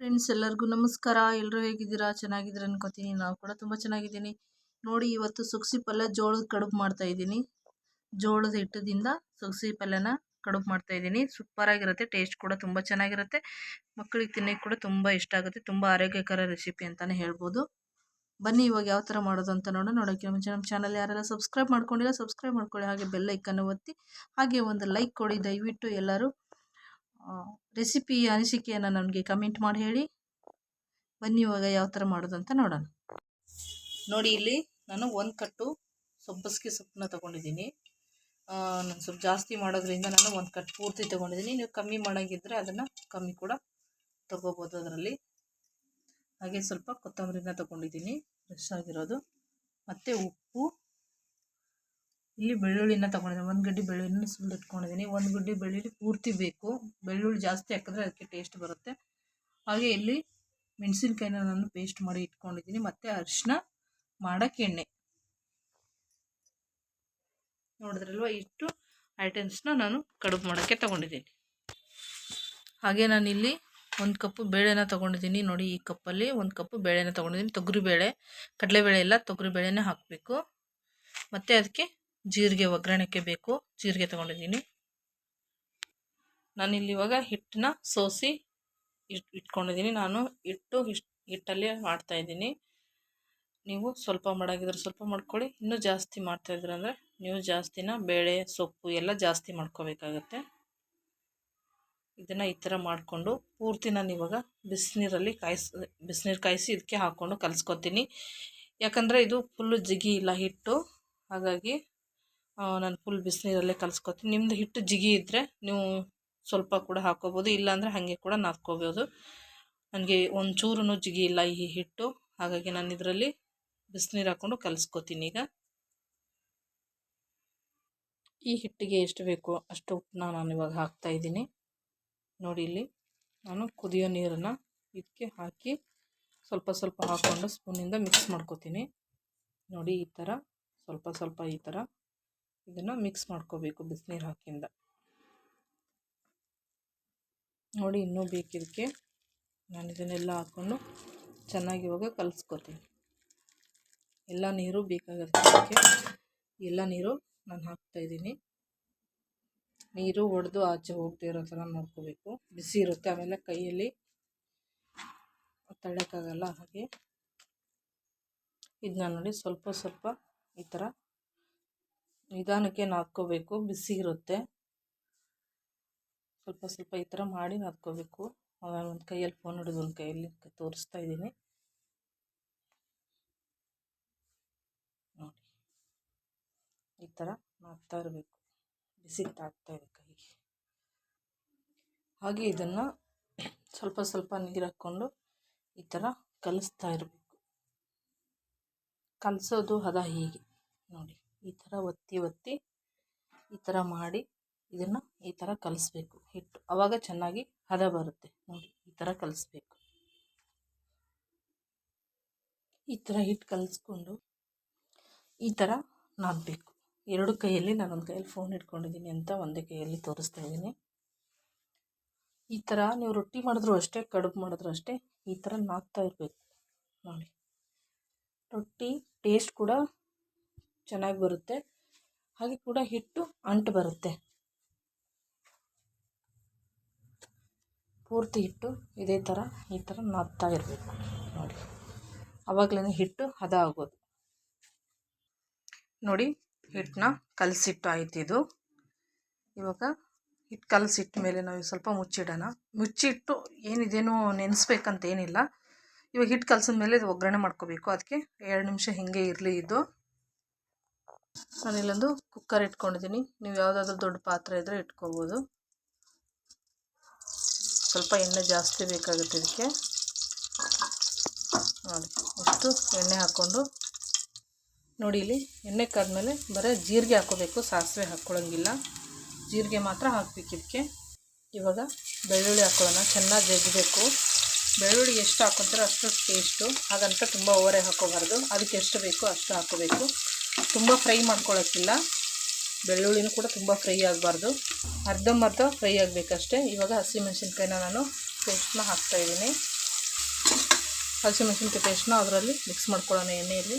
Friends ಎಲ್ಲರಿಗೂ ನಮಸ್ಕಾರ. ಎಲ್ಲರೂ ಹೇಗಿದ್ದೀರಾ? ಚೆನ್ನಾಗಿದ್ದೀರ ಅನ್ಕೋತೀನಿ. ನಾವು ಕೂಡ ತುಂಬ ಚೆನ್ನಾಗಿದ್ದೀನಿ. ನೋಡಿ, ಇವತ್ತು ಸುಗ್ಸಿ ಪಲ್ಯ ಜೋಳದ ಕಡುಬು ಮಾಡ್ತಾ ಇದ್ದೀನಿ. ಜೋಳದ ಹಿಟ್ಟದಿಂದ ಸುಗ್ಸಿ ಪಲ್ಯನ ಕಡುಬು ಮಾಡ್ತಾ ಇದ್ದೀನಿ. ಸೂಪರಾಗಿರುತ್ತೆ ಟೇಸ್ಟ್ ಕೂಡ ತುಂಬ ಚೆನ್ನಾಗಿರುತ್ತೆ. ಮಕ್ಕಳಿಗೆ ತಿನ್ನೋಕ್ಕೆ ಕೂಡ ತುಂಬ ಇಷ್ಟ ಆಗುತ್ತೆ. ತುಂಬ ಆರೋಗ್ಯಕರ ರೆಸಿಪಿ ಅಂತಲೇ ಹೇಳ್ಬೋದು. ಬನ್ನಿ, ಇವಾಗ ಯಾವ ಥರ ಮಾಡೋದು ಅಂತ ನೋಡೋಣ. ನೋಡೋಕ್ಕೆ ಮುಂಚೆ ನಮ್ಮ ಚಾನಲ್ ಯಾರೆಲ್ಲ ಸಬ್ಸ್ಕ್ರೈಬ್ ಮಾಡ್ಕೊಂಡಿಲ್ಲ ಸಬ್ಸ್ಕ್ರೈಬ್ ಮಾಡ್ಕೊಳ್ಳಿ. ಹಾಗೆ ಬೆಲ್ ಐಕನ್ನು ಒತ್ತಿ, ಹಾಗೆ ಒಂದು ಲೈಕ್ ಕೊಡಿ. ದಯವಿಟ್ಟು ಎಲ್ಲರೂ ರೆಸಿಪಿ ಅನಿಸಿಕೆಯನ್ನು ನನಗೆ ಕಮೆಂಟ್ ಮಾಡಿ ಹೇಳಿ. ಬನ್ನಿ ಇವಾಗ ಯಾವ ಥರ ಮಾಡೋದು ಅಂತ ನೋಡೋಣ. ನೋಡಿ ಇಲ್ಲಿ ನಾನು ಒಂದು ಕಟ್ಟು ಸೊಬ್ಬಸ್ಗೆ ಸೊಪ್ಪನ್ನ ತೊಗೊಂಡಿದ್ದೀನಿ. ನಾನು ಸ್ವಲ್ಪ ಜಾಸ್ತಿ ಮಾಡೋದ್ರಿಂದ ನಾನು ಒಂದು ಕಟ್ ಪೂರ್ತಿ ತೊಗೊಂಡಿದ್ದೀನಿ. ನೀವು ಕಮ್ಮಿ ಮಾಡೋಂಗಿದ್ರೆ ಅದನ್ನು ಕಮ್ಮಿ ಕೂಡ ತೊಗೋಬೋದು ಅದರಲ್ಲಿ. ಹಾಗೆ ಸ್ವಲ್ಪ ಕೊತ್ತಂಬರಿನ ತೊಗೊಂಡಿದ್ದೀನಿ. ಫ್ರೆಶ್ ಆಗಿರೋದು. ಮತ್ತು ಉಪ್ಪು. ಇಲ್ಲಿ ಬೆಳ್ಳುಳ್ಳಿನ ತಗೊಂಡಿದ್ದೀನಿ. ಒಂದು ಗಡ್ಡೆ ಬೆಳ್ಳುಳ್ಳಿನ ಸುಲಿದಿಟ್ಕೊಂಡಿದ್ದೀನಿ ಒಂದು ಗಡ್ಡೆ ಬೆಳ್ಳುಳ್ಳಿ ಪೂರ್ತಿ ಬೇಕು. ಬೆಳ್ಳುಳ್ಳಿ ಜಾಸ್ತಿ ಹಾಕಿದ್ರೆ ಅದಕ್ಕೆ ಟೇಸ್ಟ್ ಬರುತ್ತೆ. ಹಾಗೆ ಇಲ್ಲಿ ಮೆಣಸಿನ್ಕಾಯಿನ ನಾನು ಪೇಸ್ಟ್ ಮಾಡಿ ಇಟ್ಕೊಂಡಿದ್ದೀನಿ. ಮತ್ತು ಅರಿಶಿನ ಮಾಡೋಕ್ಕೆ ಎಣ್ಣೆ. ನೋಡಿದ್ರಲ್ವ? ಇಷ್ಟು ಐಟಮ್ಸ್ನ ನಾನು ಕಡುಬು ಮಾಡೋಕ್ಕೆ ತೊಗೊಂಡಿದ್ದೀನಿ. ಹಾಗೆ ನಾನಿಲ್ಲಿ ಒಂದು ಕಪ್ಪು ಬೇಳೆನ ತೊಗೊಂಡಿದ್ದೀನಿ. ನೋಡಿ, ಈ ಕಪ್ಪಲ್ಲಿ ಒಂದು ಕಪ್ಪು ಬೇಳೆನ ತೊಗೊಂಡಿದ್ದೀನಿ. ತೊಗರಿಬೇಳೆ, ಕಡಲೆಬೇಳೆ ಎಲ್ಲ ತೊಗರಿಬೇಳೆನೇ ಹಾಕಬೇಕು. ಮತ್ತು ಅದಕ್ಕೆ ಜೀರಿಗೆ ಒಗ್ಗರಣೆಗೆ ಬೇಕು. ಜೀರಿಗೆ ತೊಗೊಂಡಿದ್ದೀನಿ. ನಾನಿಲ್ಲಿ ಇವಾಗ ಹಿಟ್ಟನ್ನ ಸೋಸಿ ಇಟ್, ಇಟ್ಕೊಂಡಿದ್ದೀನಿ. ನಾನು ಹಿಟ್ಟು ಹಿಟ್ಟಲ್ಲಿ ಮಾಡ್ತಾಯಿದ್ದೀನಿ ನೀವು ಸ್ವಲ್ಪ ಮಾಡಾಗಿದ್ರೆ ಸ್ವಲ್ಪ ಮಾಡ್ಕೊಳ್ಳಿ. ಇನ್ನೂ ಜಾಸ್ತಿ ಮಾಡ್ತಾಯಿದ್ರೆ ಅಂದರೆ ನೀವು ಜಾಸ್ತಿನ ಬೇಳೆ, ಸೊಪ್ಪು ಎಲ್ಲ ಜಾಸ್ತಿ ಮಾಡ್ಕೋಬೇಕಾಗತ್ತೆ. ಇದನ್ನು ಈ ಥರ ಮಾಡಿಕೊಂಡು ಪೂರ್ತಿ ನಾನು ಇವಾಗ ಬಿಸಿನೀರಲ್ಲಿ ಕಾಯಿಸಿ, ಬಿಸಿನೀರು ಕಾಯಿಸಿ ಇದಕ್ಕೆ ಹಾಕ್ಕೊಂಡು ಕಲಿಸ್ಕೊತೀನಿ. ಯಾಕಂದರೆ ಇದು ಫುಲ್ಲು ಜಿಗಿ ಇಲ್ಲ ಹಿಟ್ಟು. ಹಾಗಾಗಿ ನಾನು ಫುಲ್ ಬಿಸಿನೀರಲ್ಲೇ ಕಲಿಸ್ಕೊತೀನಿ. ನಿಮ್ಮದು ಹಿಟ್ಟು ಜಿಗಿ ಇದ್ದರೆ ನೀವು ಸ್ವಲ್ಪ ಕೂಡ ಹಾಕ್ಕೋಬೋದು ಇಲ್ಲಾಂದರೆ ಹಾಗೆ ಕೂಡ ನಾದ್ಕೋಬೋದು. ನನಗೆ ಒಂಚೂರು ಜಿಗಿ ಇಲ್ಲ ಈ ಹಿಟ್ಟು. ಹಾಗಾಗಿ ನಾನು ಇದರಲ್ಲಿ ಬಿಸಿನೀರು ಹಾಕ್ಕೊಂಡು ಕಲಿಸ್ಕೊತೀನಿ ಈಗ. ಈ ಹಿಟ್ಟಿಗೆ ಎಷ್ಟು ಬೇಕು ಅಷ್ಟು ಉಪ್ಪನ್ನ ನಾನು ಇವಾಗ ಹಾಕ್ತಾಯಿದ್ದೀನಿ ನೋಡಿ ಇಲ್ಲಿ, ನಾನು ಕುದಿಯೋ ನೀರನ್ನು ಇದಕ್ಕೆ ಹಾಕಿ ಸ್ವಲ್ಪ ಸ್ವಲ್ಪ ಹಾಕ್ಕೊಂಡು ಸ್ಪೂನಿಂದ ಮಿಕ್ಸ್ ಮಾಡ್ಕೋತೀನಿ. ನೋಡಿ ಈ ಥರ, ಸ್ವಲ್ಪ ಸ್ವಲ್ಪ ಈ ಥರ. ಇದನ್ನು ಮಿಕ್ಸ್ ಮಾಡ್ಕೋಬೇಕು ಬಿಸಿನೀರು ಹಾಕಿಂದ. ನೋಡಿ ಇನ್ನೂ ಬೇಕಿದ್ದಕ್ಕೆ ನಾನು ಇದನ್ನೆಲ್ಲ ಹಾಕ್ಕೊಂಡು ಚೆನ್ನಾಗಿ ಇವಾಗ ಕಲಿಸ್ಕೊತೀನಿ. ಎಲ್ಲ ನೀರು ಬೇಕಾಗುತ್ತೆ ಅದಕ್ಕೆ ಎಲ್ಲ ನೀರು ನಾನು ಹಾಕ್ತಾಯಿದ್ದೀನಿ ನೀರು ಒಡೆದು ಆಚೆ ಹೋಗ್ತಿರೋ ಇರೋ ಥರ ನೋಡ್ಕೋಬೇಕು. ಬಿಸಿ ಇರುತ್ತೆ, ಆಮೇಲೆ ಕೈಯಲ್ಲಿ ತಳ್ಳೋಕ್ಕಾಗಲ್ಲ ಹಾಗೆ. ಇದನ್ನ ನೋಡಿ ಸ್ವಲ್ಪ ಸ್ವಲ್ಪ ಈ ಥರ ನಿಧಾನಕ್ಕೆ ನಾದ್ಕೋಬೇಕು ಬಿಸಿ ಇರುತ್ತೆ ಸ್ವಲ್ಪ ಸ್ವಲ್ಪ ಈ ಥರ ಮಾಡಿ ನಾದ್ಕೋಬೇಕು. ನಾನು ಒಂದು ಕೈಯಲ್ಲಿ ಫೋನ್ ಹಿಡಿದು ಒಂದು ಕೈಯಲ್ಲಿ ತೋರಿಸ್ತಾ ಇದ್ದೀನಿ. ನೋಡಿ. ಈ ಥರ ನಾದ್ತಾ ಇರಬೇಕು. ಬಿಸಿ ತಾಗ್ತಾ ಇದೆ ಕೈಗೆ. ಹಾಗೆ ಇದನ್ನು ಸ್ವಲ್ಪ ಸ್ವಲ್ಪ ನೀರು ಹಾಕ್ಕೊಂಡು ಈ ಥರ ಕಲಿಸ್ತಾ ಇರಬೇಕು. ಕಲಿಸೋದು ಹದ ಹೀಗೆ. ನೋಡಿ. ಈ ಥರ ಒತ್ತಿ ಒತ್ತಿ ಈ ಥರ ಮಾಡಿ ಇದನ್ನು ಈ ಥರ ಕಲಿಸ್ಬೇಕು. ಹಿಟ್ಟು ಆವಾಗ ಚೆನ್ನಾಗಿ ಹದ ಬರುತ್ತೆ. ನೋಡಿ, ಈ ಥರ ಕಲಿಸ್ಬೇಕು. ಈ ಥರ ಹಿಟ್ಟು ಕಲಿಸ್ಕೊಂಡು ಈ ಥರ ನಾದಬೇಕು. ಎರಡು ಕೈಯಲ್ಲಿ ನಾನೊಂದು ಕೈಯಲ್ಲಿ ಫೋನ್ ಇಟ್ಕೊಂಡಿದ್ದೀನಿ ಅಂತ ಒಂದೇ ಕೈಯಲ್ಲಿ ತೋರಿಸ್ತಾ ಇದ್ದೀನಿ. ಈ ಥರ ನೀವು ರೊಟ್ಟಿ ಮಾಡಿದ್ರು ಅಷ್ಟೇ, ಕಡುಬು ಮಾಡಿದ್ರು ಅಷ್ಟೇ ಈ ಥರ ನಾದ್ತಾ ಇರಬೇಕು. ನೋಡಿ, ರೊಟ್ಟಿ ಟೇಸ್ಟ್ ಕೂಡ ಚೆನ್ನಾಗಿ ಬರುತ್ತೆ. ಹಾಗೆ ಕೂಡ ಹಿಟ್ಟು ಅಂಟು ಬರುತ್ತೆ. ಪೂರ್ತಿ ಹಿಟ್ಟು ಇದೇ ಥರ ಈ ಥರ ನಾದ್ತಾ ಇರಬೇಕು. ನೋಡಿ ಆವಾಗಲೇ ಹಿಟ್ಟು ಹದ ಆಗೋದು ನೋಡಿ ಹಿಟ್ಟನ್ನ ಕಲಸಿಟ್ಟು ಆಯ್ತು ಇದು ಇವಾಗ ಹಿಟ್ಟು ಕಲಸಿಟ್ಟ ಮೇಲೆ ನಾವು ಸ್ವಲ್ಪ ಮುಚ್ಚಿಡೋಣ. ಮುಚ್ಚಿಟ್ಟು ಏನಿದೇನೋ ನೆನೆಸ್ಬೇಕಂತ ಏನಿಲ್ಲ. ಇವಾಗ ಹಿಟ್ಟು ಕಲಸಿದ ಮೇಲೆ ಇದು ಒಗ್ಗರಣೆ ಮಾಡ್ಕೋಬೇಕು. ಅದಕ್ಕೆ ಎರಡು ನಿಮಿಷ ಹೀಗೆ ಇರಲಿ ಇದು. ನಾನಿಲ್ಲೊಂದು ಕುಕ್ಕರ್ ಇಟ್ಕೊಂಡಿದ್ದೀನಿ ನೀವು ಯಾವುದಾದ್ರೂ ದೊಡ್ಡ ಪಾತ್ರೆ ಇದ್ದರೆ ಇಟ್ಕೋಬೋದು. ಸ್ವಲ್ಪ ಎಣ್ಣೆ ಜಾಸ್ತಿ ಬೇಕಾಗುತ್ತೆ ಇದಕ್ಕೆ ನೋಡಿ, ಇಷ್ಟು ಎಣ್ಣೆ ಹಾಕ್ಕೊಂಡು. ನೋಡಿ ಇಲ್ಲಿ, ಎಣ್ಣೆ ಕಾದ್ಮೇಲೆ ಬರೀ ಜೀರಿಗೆ ಹಾಕ್ಕೋಬೇಕು ಸಾಸಿವೆ ಹಾಕ್ಕೊಳ್ಳೋಂಗಿಲ್ಲ ಜೀರಿಗೆ ಮಾತ್ರ ಹಾಕ್ಬೇಕು ಇದಕ್ಕೆ ಇವಾಗ ಬೆಳ್ಳುಳ್ಳಿ ಹಾಕ್ಕೊಳ್ಳೋಣ ಚೆನ್ನಾಗಿ ಜಜ್ಜಬೇಕು ಬೆಳ್ಳುಳ್ಳಿ ಎಷ್ಟು ಹಾಕ್ಕೊತಾರೋ ಅಷ್ಟು ಟೇಸ್ಟು ಹಾಗಂತ ತುಂಬ ಓರೆ ಹಾಕೋಬಾರ್ದು. ಅದಕ್ಕೆ ಎಷ್ಟು ಬೇಕೋ ಅಷ್ಟು ಹಾಕ್ಕೋಬೇಕು ತುಂಬ ಫ್ರೈ ಮಾಡ್ಕೊಳ್ಳೋಕ್ಕಿಲ್ಲ ಬೆಳ್ಳುಳ್ಳಿನೂ ಕೂಡ ತುಂಬ ಫ್ರೈ ಆಗಬಾರ್ದು. ಅರ್ಧಂಬರ್ಧ ಫ್ರೈ ಆಗಬೇಕಷ್ಟೇ. ಇವಾಗ ಹಸಿಮೆಣ್ಸಿನ್ಕಾಯಿನ ನಾನು ಪೇಸ್ಟ್ನ ಹಾಕ್ತಾಯಿದ್ದೀನಿ ಹಸಿಮೆಣಸಿನ್ಕಾಯಿ ಪೇಸ್ಟ್ನ ಅದರಲ್ಲಿ ಮಿಕ್ಸ್ ಮಾಡ್ಕೊಳ್ಳೋಣ ಎಣ್ಣೆಯಲ್ಲಿ.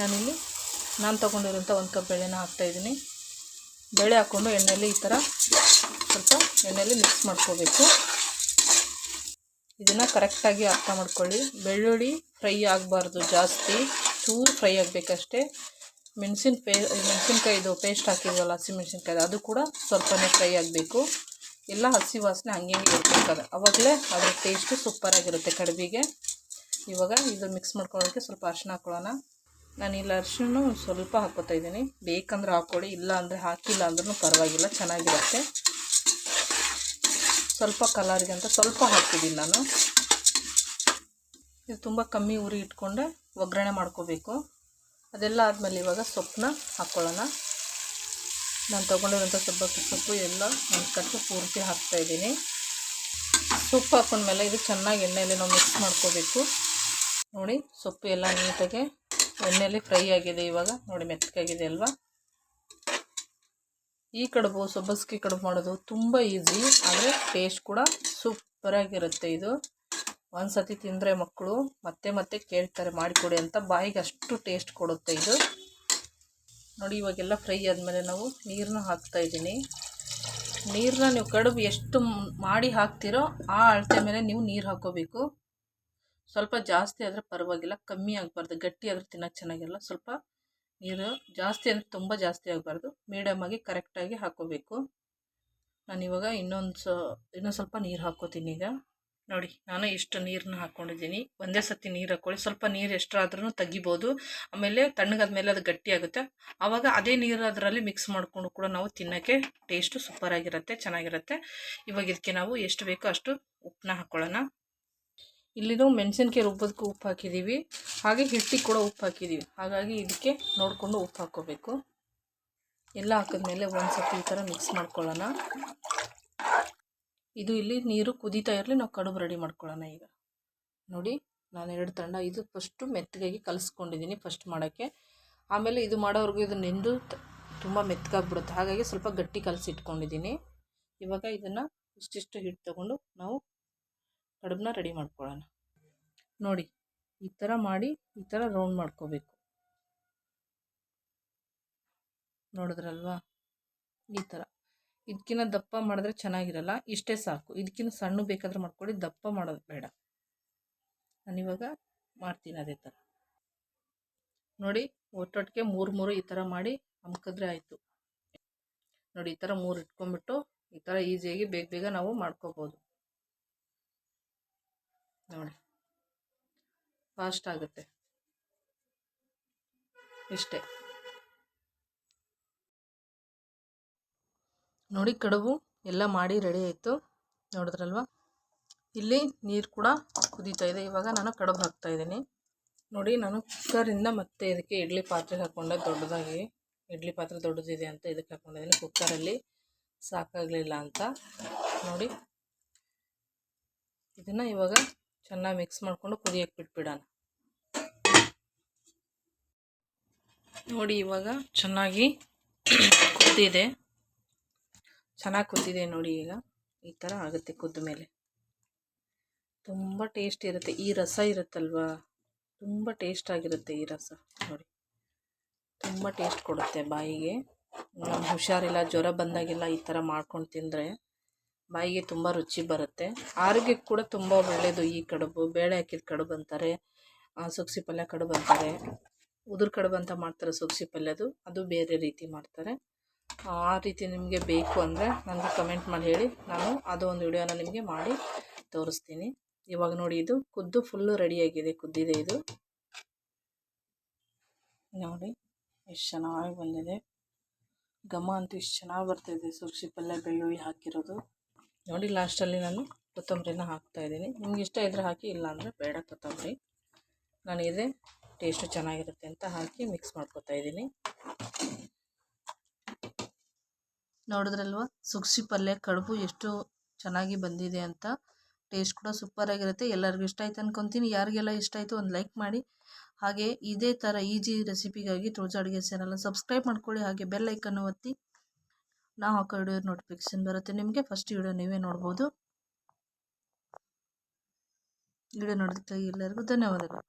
ನಾನಿಲ್ಲಿ ನಾನು ತೊಗೊಂಡಿರೋಂಥ ಒಂದು ಕಪ್ ಬೆಳೆನ ಹಾಕ್ತಾಯಿದ್ದೀನಿ ಬೇಳೆ ಹಾಕ್ಕೊಂಡು ಎಣ್ಣೆಯಲ್ಲಿ ಈ ಥರ ಸ್ವಲ್ಪ ಎಣ್ಣೆಯಲ್ಲಿ ಮಿಕ್ಸ್ ಮಾಡ್ಕೋಬೇಕು. ಇದನ್ನು ಕರೆಕ್ಟಾಗಿ ಅರ್ಥ ಮಾಡ್ಕೊಳ್ಳಿ. ಬೆಳ್ಳುಳ್ಳಿ ಫ್ರೈ ಆಗಬಾರ್ದು ಜಾಸ್ತಿ. ಚೂರು ಫ್ರೈ ಆಗಬೇಕಷ್ಟೇ. ಮೆಣಸಿನ ಪೇ ಮೆಣಸಿನ್ಕಾಯಿದು ಪೇಸ್ಟ್ ಹಾಕಿದ್ವಲ್ಲ, ಹಸಿ ಅದು ಕೂಡ ಸ್ವಲ್ಪನೇ ಫ್ರೈ ಆಗಬೇಕು. ಎಲ್ಲ ಹಸಿ ವಾಸನೆ ಹಂಗೆ ಇರ್ಬೇಕಾದ್ರೆ ಅವಾಗಲೇ ಅದ್ರ ಟೇಸ್ಟು ಸೂಪರಾಗಿರುತ್ತೆ ಕಡುಬಿಗೆ. ಇವಾಗ ಇದು ಮಿಕ್ಸ್ ಮಾಡ್ಕೊಳ್ಳೋಕ್ಕೆ ಸ್ವಲ್ಪ ಅರ್ಶಿಣ ಹಾಕೊಳ್ಳೋಣ. ನಾನು ಇಲ್ಲಿ ಅರಿಶಿನ ಒಂದು ಸ್ವಲ್ಪ ಹಾಕೋತಾ ಇದ್ದೀನಿ. ಬೇಕಂದ್ರೆ ಹಾಕ್ಕೊಳ್ಳಿ ಇಲ್ಲ ಅಂದರೆ ಹಾಕಿಲ್ಲ ಅಂದ್ರೂ ಪರವಾಗಿಲ್ಲ, ಚೆನ್ನಾಗಿರುತ್ತೆ. ಸ್ವಲ್ಪ ಕಲರ್ಗೆ ಅಂತ ಸ್ವಲ್ಪ ಹಾಕಿದ್ದೀನಿ ನಾನು. ಇದು ತುಂಬ ಕಮ್ಮಿ ಉರಿ ಇಟ್ಕೊಂಡೆ ಒಗ್ಗರಣೆ ಮಾಡ್ಕೋಬೇಕು. ಅದೆಲ್ಲ ಆದಮೇಲೆ ಇವಾಗ ಸೊಪ್ಪನ್ನ ಹಾಕ್ಕೊಳ್ಳೋಣ. ನಾನು ತೊಗೊಂಡಿರೋಂಥ ಸಬ್ಬಕ್ಕಿ ಸೊಪ್ಪು ಎಲ್ಲ ಒಂದು ಕಟ್ಟು ಪೂರ್ತಿ ಹಾಕ್ತಾಯಿದ್ದೀನಿ ಸೊಪ್ಪು ಹಾಕೊಂಡ್ಮೇಲೆ ಇದು ಚೆನ್ನಾಗಿ ಎಣ್ಣೆಯಲ್ಲಿ ನಾವು ಮಿಕ್ಸ್ ಮಾಡ್ಕೋಬೇಕು. ನೋಡಿ, ಸೊಪ್ಪು ಎಲ್ಲ ನೀಟಾಗಿ ಎಣ್ಣೆಯಲ್ಲಿ ಫ್ರೈ ಆಗಿದೆ ಇವಾಗ. ನೋಡಿ, ಮೆತ್ತಗಾಗಿದೆ ಅಲ್ವಾ? ಈ ಕಡುಬು, ಸೊಬ್ಬಸ್ಗೆ ಕಡುಬು ಮಾಡೋದು ತುಂಬ ಈಸಿ, ಆದರೆ ಟೇಸ್ಟ್ ಕೂಡ ಸೂಪರಾಗಿರುತ್ತೆ ಇದು. ಒಂದು ಸತಿ ತಿಂದರೆ ಮಕ್ಕಳು ಮತ್ತೆ ಮತ್ತೆ ಕೇಳ್ತಾರೆ, ಮಾಡಿಕೊಡಿ ಅಂತ ಬಾಯಿಗೆ ಅಷ್ಟು ಟೇಸ್ಟ್ ಕೊಡುತ್ತೆ ಇದು. ನೋಡಿ, ಇವಾಗೆಲ್ಲ ಫ್ರೈ ಆದಮೇಲೆ ನಾವು ನೀರನ್ನ ಹಾಕ್ತಾಯಿದ್ದೀನಿ ನೀರನ್ನ ನೀವು ಕಡುಬು ಎಷ್ಟು ಮಾಡಿ ಹಾಕ್ತಿರೋ ಆ ಅಳತೆ ಮೇಲೆ ನೀವು ನೀರು ಹಾಕೋಬೇಕು. ಸ್ವಲ್ಪ ಜಾಸ್ತಿ ಆದರೆ ಪರವಾಗಿಲ್ಲ, ಕಮ್ಮಿ ಆಗಬಾರ್ದು, ಗಟ್ಟಿ ಆದರೆ ತಿನ್ನೋಕ್ಕೆ ಚೆನ್ನಾಗಿರಲ್ಲ. ಸ್ವಲ್ಪ ನೀರು ಜಾಸ್ತಿ ಅಂದರೆ ತುಂಬ ಜಾಸ್ತಿ ಆಗಬಾರ್ದು ಮೀಡಿಯಮಾಗಿ ಕರೆಕ್ಟಾಗಿ ಹಾಕ್ಕೋಬೇಕು ನಾನಿವಾಗ ಇನ್ನೊಂದು ಸ ಇನ್ನೊಂದು ಸ್ವಲ್ಪ ನೀರು ಹಾಕೋತೀನಿ ಈಗ. ನೋಡಿ, ನಾನು ಇಷ್ಟು ನೀರನ್ನ ಹಾಕ್ಕೊಂಡಿದ್ದೀನಿ ಒಂದೇ ಸತಿ ನೀರು ಹಾಕ್ಕೊಳ್ಳಿ ಸ್ವಲ್ಪ ನೀರು ಎಷ್ಟಾದ್ರೂ ತೆಗಿಬೋದು. ಆಮೇಲೆ ತಣ್ಣಗಾದ್ಮೇಲೆ ಅದು ಗಟ್ಟಿ ಆಗುತ್ತೆ. ಆವಾಗ ಅದೇ ನೀರು ಅದರಲ್ಲಿ ಮಿಕ್ಸ್ ಮಾಡಿಕೊಂಡು ಕೂಡ ನಾವು ತಿನ್ನೋಕ್ಕೆ ಟೇಸ್ಟು ಸೂಪರಾಗಿರುತ್ತೆ, ಚೆನ್ನಾಗಿರುತ್ತೆ. ಇವಾಗ ಇದಕ್ಕೆ ನಾವು ಎಷ್ಟು ಬೇಕೋ ಅಷ್ಟು ಉಪ್ಪನ್ನ ಹಾಕ್ಕೊಳ್ಳೋಣ ಇಲ್ಲಿ ನಾವು ಮೆಣಸಿನ್ಕಾಯಿ ರುಬ್ಬೋದಕ್ಕೆ ಉಪ್ಪು ಹಾಕಿದ್ದೀವಿ ಹಾಗೆ ಹಿಟ್ಟಿಗೆ ಕೂಡ ಉಪ್ಪು ಹಾಕಿದ್ದೀವಿ ಹಾಗಾಗಿ ಇದಕ್ಕೆ ನೋಡಿಕೊಂಡು ಉಪ್ಪು ಹಾಕ್ಕೋಬೇಕು. ಎಲ್ಲ ಹಾಕಿದ್ಮೇಲೆ ಒಂದು ಸತಿ ಈ ಥರ ಮಿಕ್ಸ್ ಮಾಡ್ಕೊಳ್ಳೋಣ. ಇದು ಇಲ್ಲಿ ನೀರು ಕುದೀತಾ ಇರಲಿ, ನಾವು ಕಡುಬು ರೆಡಿ ಮಾಡ್ಕೊಳ್ಳೋಣ ಈಗ. ನೋಡಿ, ನಾನು ಎರಡು ತಂಡ, ಇದು ಫಸ್ಟು ಮೆತ್ತಗಾಗಿ ಕಲಿಸ್ಕೊಂಡಿದ್ದೀನಿ ಫಸ್ಟ್ ಮಾಡೋಕ್ಕೆ. ಆಮೇಲೆ ಇದು ಮಾಡೋವರೆಗೂ ಇದು ನೆಂದು ತುಂಬ ಮೆತ್ತಗಾಗ್ಬಿಡುತ್ತೆ. ಹಾಗಾಗಿ ಸ್ವಲ್ಪ ಗಟ್ಟಿ ಕಲಸಿ ಇಟ್ಕೊಂಡಿದ್ದೀನಿ ಇವಾಗ ಇದನ್ನು ಇಷ್ಟಿಷ್ಟು ಹಿಟ್ಟು ತಗೊಂಡು ನಾವು ಕಡುಬನ್ನ ರೆಡಿ ಮಾಡ್ಕೊಳ್ಳೋಣ. ನೋಡಿ, ಈ ಥರ ಮಾಡಿ, ಈ ಥರ ರೌಂಡ್ ಮಾಡ್ಕೋಬೇಕು. ನೋಡಿದ್ರಲ್ವಾ? ಈ ಥರ ಇದಕ್ಕಿಂತ ದಪ್ಪ ಮಾಡಿದ್ರೆ ಚೆನ್ನಾಗಿರಲ್ಲ, ಇಷ್ಟೇ ಸಾಕು. ಇದಕ್ಕಿಂತ ಸಣ್ಣ ಬೇಕಾದ್ರೆ ಮಾಡ್ಕೊಳ್ಳಿ ದಪ್ಪ ಮಾಡೋದು ಬೇಡ. ನಾನಿವಾಗ ಮಾಡ್ತೀನಿ ಅದೇ ಥರ ನೋಡಿ ಒಟ್ಟೊಟ್ಟಿಗೆ ಮೂರು ಮೂರು ಈ ಥರ ಮಾಡಿ ಅಮ್ಕಿದ್ರೆ ಆಯಿತು. ನೋಡಿ, ಈ ಥರ ಮೂರು ಇಟ್ಕೊಂಡ್ಬಿಟ್ಟು ಈ ಥರ ಈಸಿಯಾಗಿ ಬೇಗ ಬೇಗ ನಾವು ಮಾಡ್ಕೋಬೋದು. ನೋಡಿ ಫಾಸ್ಟ್ ಆಗುತ್ತೆ. ಇಷ್ಟೇ. ನೋಡಿ ಕಡುಬು ಎಲ್ಲ ಮಾಡಿ ರೆಡಿ ಆಯಿತು. ನೋಡಿದ್ರಲ್ವ? ಇಲ್ಲಿ ನೀರು ಕೂಡ ಕುದೀತಾ ಇದೆ. ಇವಾಗ ನಾನು ಕಡುಬು ಹಾಕ್ತಾಯಿದ್ದೀನಿ ನೋಡಿ, ನಾನು ಕುಕ್ಕರಿಂದ ಮತ್ತೆ ಇದಕ್ಕೆ ಇಡ್ಲಿ ಪಾತ್ರೆ ಹಾಕ್ಕೊಂಡೆ ದೊಡ್ಡದಾಗಿ ಇಡ್ಲಿ ಪಾತ್ರೆ ದೊಡ್ಡದಿದೆ ಅಂತ ಇದಕ್ಕೆ ಹಾಕ್ಕೊಂಡಿದ್ದೀನಿ ಕುಕ್ಕರಲ್ಲಿ ಸಾಕಾಗಲಿಲ್ಲ ಅಂತ. ನೋಡಿ, ಇದನ್ನು ಇವಾಗ ಚೆನ್ನಾಗಿ ಮಿಕ್ಸ್ ಮಾಡಿಕೊಂಡು ಕುದಿಯಕ್ಕೆ ಬಿಟ್ಬಿಡೋಣ. ನೋಡಿ, ಇವಾಗ ಚೆನ್ನಾಗಿ ಕುದ್ದಿದೆ. ಚೆನ್ನಾಗಿ ಕುದ್ದಿದೆ ನೋಡಿ ಈಗ. ಈ ಥರ ಆಗುತ್ತೆ ಕುದ್ದ ಮೇಲೆ. ತುಂಬ ಟೇಸ್ಟ್ ಇರುತ್ತೆ. ಈ ರಸ ಇರುತ್ತಲ್ವಾ? ತುಂಬ ಟೇಸ್ಟ್ ಆಗಿರುತ್ತೆ ಈ ರಸ ನೋಡಿ. ತುಂಬ ಟೇಸ್ಟ್ ಕೊಡುತ್ತೆ ಬಾಯಿಗೆ. ಹುಷಾರಿಲ್ಲ, ಜ್ವರ ಬಂದಾಗೆಲ್ಲ ಈ ಥರ ಮಾಡ್ಕೊಂಡು ತಿಂದರೆ ಬಾಯಿಗೆ ತುಂಬ ರುಚಿ ಬರುತ್ತೆ. ಆರೋಗ್ಯಕ್ಕೆ ಕೂಡ ತುಂಬ ಒಳ್ಳೆಯದು ಈ ಕಡುಬು. ಬೇಳೆ ಹಾಕಿದ ಕಡುಬು ಅಂತಾರೆ ಸೊಗ್ಸಿ ಪಲ್ಯ ಕಡುಬು ಅಂತಾರೆ. ಉದುರು ಕಡುಬು ಅಂತ ಮಾಡ್ತಾರೆ ಸೊಗ್ಸಿ ಪಲ್ಯದು ಅದು ಬೇರೆ ರೀತಿ ಮಾಡ್ತಾರೆ. ಆ ರೀತಿ ನಿಮಗೆ ಬೇಕು ಅಂದರೆ ನನಗೆ ಕಮೆಂಟ್ ಮಾಡಿ ಹೇಳಿ. ನಾನು ಅದು ಒಂದು ವಿಡಿಯೋನ ನಿಮಗೆ ಮಾಡಿ ತೋರಿಸ್ತೀನಿ. ಇವಾಗ ನೋಡಿ ಇದು ಕುದ್ದು ಫುಲ್ಲು ರೆಡಿಯಾಗಿದೆ ಕುದ್ದಿದೆ ಇದು. ನೋಡಿ, ಎಷ್ಟು ಚೆನ್ನಾಗಿ ಬಂದಿದೆ. ಘಮ ಅಂತೂ ಇಷ್ಟು ಚೆನ್ನಾಗಿ ಬರ್ತಾಯಿದೆ ಸೊಗ್ಸಿ ಪಲ್ಯ, ಬೆಳ್ಳುಳ್ಳಿ ಹಾಕಿರೋದು. ನೋಡಿ ಲಾಸ್ಟಲ್ಲಿ ನಾನು ಕೊತ್ತಂಬರಿನ ಹಾಕ್ತಾಯಿದ್ದೀನಿ ನಿಮ್ಗೆ ಇಷ್ಟ ಇದ್ರೆ ಹಾಕಿ, ಇಲ್ಲ ಅಂದರೆ ಬೇಡ ಕೊತ್ತಂಬರಿ. ನಾನು ಇದೇ ಟೇಸ್ಟು ಚೆನ್ನಾಗಿರುತ್ತೆ ಅಂತ ಹಾಕಿ ಮಿಕ್ಸ್ ಮಾಡ್ಕೊತಾ ಇದ್ದೀನಿ. ನೋಡಿದ್ರಲ್ವ? ಸುಗ್ಸಿ ಪಲ್ಯ, ಕಡುಬು ಎಷ್ಟು ಚೆನ್ನಾಗಿ ಬಂದಿದೆ ಅಂತ. ಟೇಸ್ಟ್ ಕೂಡ ಸೂಪರ್ ಆಗಿರುತ್ತೆ. ಎಲ್ಲರಿಗೂ ಇಷ್ಟ ಆಯ್ತು ಅನ್ಕೊತೀನಿ. ಯಾರಿಗೆಲ್ಲ ಇಷ್ಟ ಆಯಿತು ಒಂದು ಲೈಕ್ ಮಾಡಿ. ಹಾಗೆ ಇದೇ ಥರ ಈಜಿ ರೆಸಿಪಿಗಾಗಿ ತುಳಜಾ ಅಡುಗೆ ಚಾನಲ್ನ ಸಬ್ಸ್ಕ್ರೈಬ್ ಮಾಡ್ಕೊಳ್ಳಿ. ಹಾಗೆ ಬೆಲ್ ಐಕನ್ನು ಒತ್ತಿ. ನಾವು ಹಾಕೋ ವಿಡಿಯೋ ನೋಟಿಫಿಕೇಶನ್ ಬರುತ್ತೆ. ನಿಮಗೆ ಫಸ್ಟ್ ವಿಡಿಯೋ ನೀವೇ ನೋಡ್ಬೋದು. ವಿಡಿಯೋ ನೋಡಿದ್ದಕ್ಕಾಗಿ ಎಲ್ಲರಿಗೂ ಧನ್ಯವಾದಗಳು.